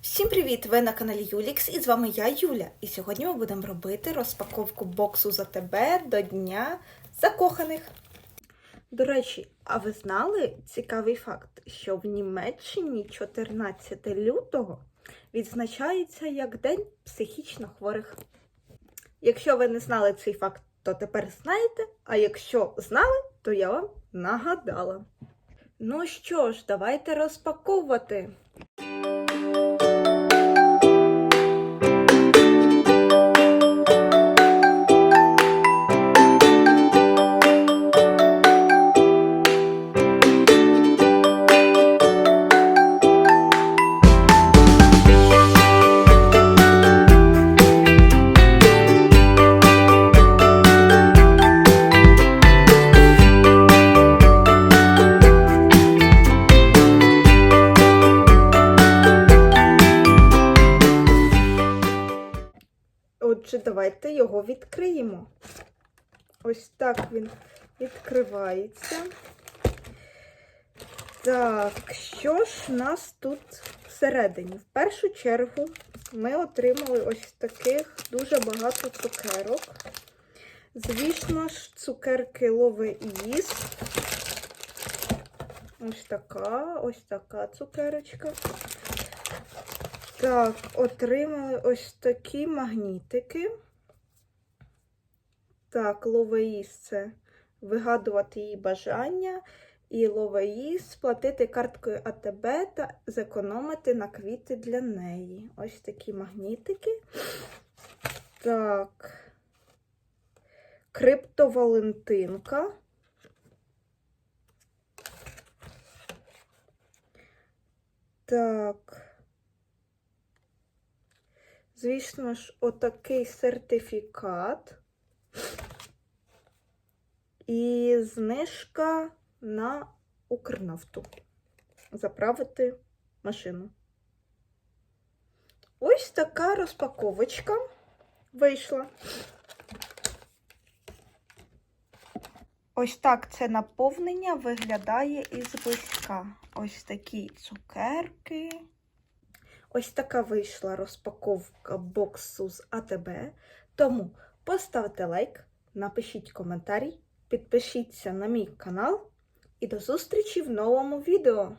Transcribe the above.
Всім привіт! Ви на каналі Юлікс і з вами я, Юля. І сьогодні ми будемо робити розпаковку боксу за тебе до Дня закоханих. До речі, а ви знали цікавий факт, що в Німеччині 14 лютого відзначається як День психічно хворих. Якщо ви не знали цей факт, то тепер знаєте, а якщо знали, то я вам нагадала. Ну що ж, давайте розпаковувати. Отже, давайте його відкриємо. Ось так він відкривається. Так, що ж нас тут всередині? В першу чергу ми отримали ось таких дуже багато цукерок. Звісно ж, цукерки лове їст. Ось така, ось така цукерочка. Так, отримали ось такі магнітики. Так, ловеїс це вигадувати її бажання. І ловеїс сплатити карткою АТБ та зекономити на квіти для неї. Ось такі магнітики. Так. Криптовалентинка. Так. Звісно ж, отакий сертифікат і знижка на Укрнафту. Заправити машину. Ось така розпаковочка вийшла. Ось так це наповнення виглядає із близька. Ось такі цукерки. Ось така вийшла розпаковка боксу з АТБ. Тому поставте лайк, напишіть коментарі, підпишіться на мій канал і до зустрічі в новому відео!